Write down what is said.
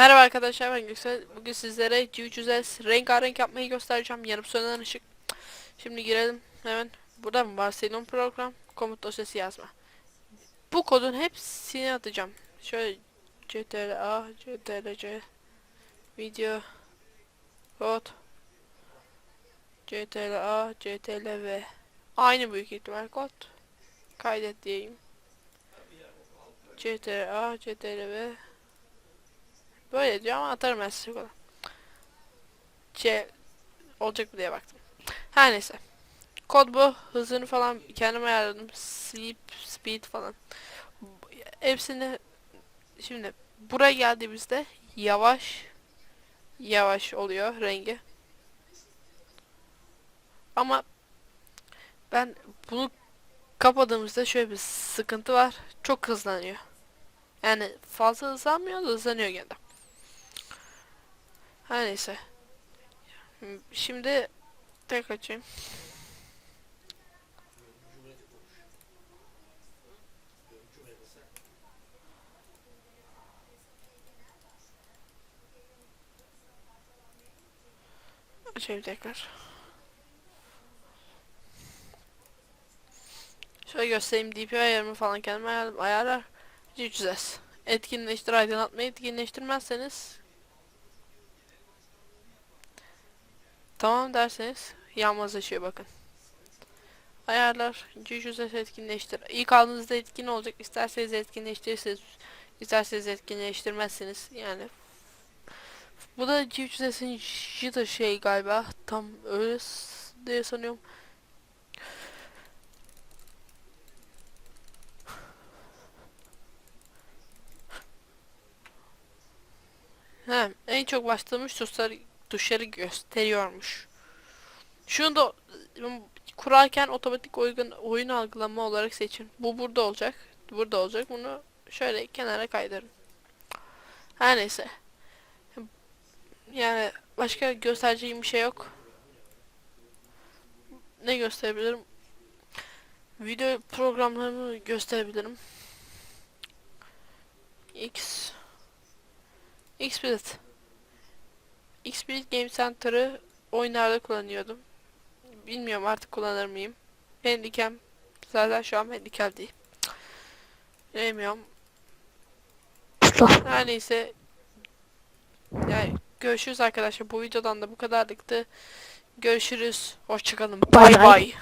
Merhaba arkadaşlar ben Göksel. Bugün sizlere G300S rengarenk yapmayı göstereceğim. Yanıp sönen ışık. Şimdi girelim hemen. Burada mı var Silon program? Komut dosyası yazma. Bu kodun hepsini atacağım. Şöyle CTRL-A, CTRL-C video kod CTRL-A, CTRL-V Aynı büyük ihtimal kod. Kaydet diyeyim. CTRL-A, CTRL-V Böyle diyor ama atarım ben size kolay. Şey olacak mı diye baktım. Her neyse. Kod bu. Hızını falan kendim ayarladım. Sleep, speed falan. Hepsini şimdi buraya geldiğimizde yavaş yavaş oluyor rengi. Ama ben bunu kapadığımızda şöyle bir sıkıntı var. Çok hızlanıyor. Yani fazla hızlanmıyor da hızlanıyor gene. Her neyse. Şimdi tek açayım. Açayım tekrar. Şöyle göstereyim DPI ayarımı falan kendime ayarladım. Ayarlar. 300S. Etkinleştir aydınlatmayı etkinleştirmezseniz Tamam derseniz yanmazlaşıyor bakın. Ayarlar G300S etkinleştir. İlk aldığınızda etkin olacak. İsterseniz etkinleştirirsiniz. İsterseniz etkinleştirmezsiniz. Yani bu da G300S'in jitter şey galiba. Tam öyle diye sanıyorum. He, en çok bastığımız tuşları, tuşları gösteriyormuş. Şunu da kurarken otomatik oyun, oyun algılama olarak seçin. Bu burada olacak. Burada olacak. Bunu şöyle kenara kaydırın. Her neyse. Yani başka göstereceğim bir şey yok. Ne gösterebilirim? Video programlarımı gösterebilirim. X Xsplit Xsplit Game Center'ı oyunlarda kullanıyordum. Bilmiyorum artık kullanır mıyım. Handicam zaten şu an handicam değil. Bilmiyorum. Her neyse. Yani görüşürüz arkadaşlar. Bu videodan da bu kadarlıktı. Görüşürüz. Hoşçakalın. Bay. bay.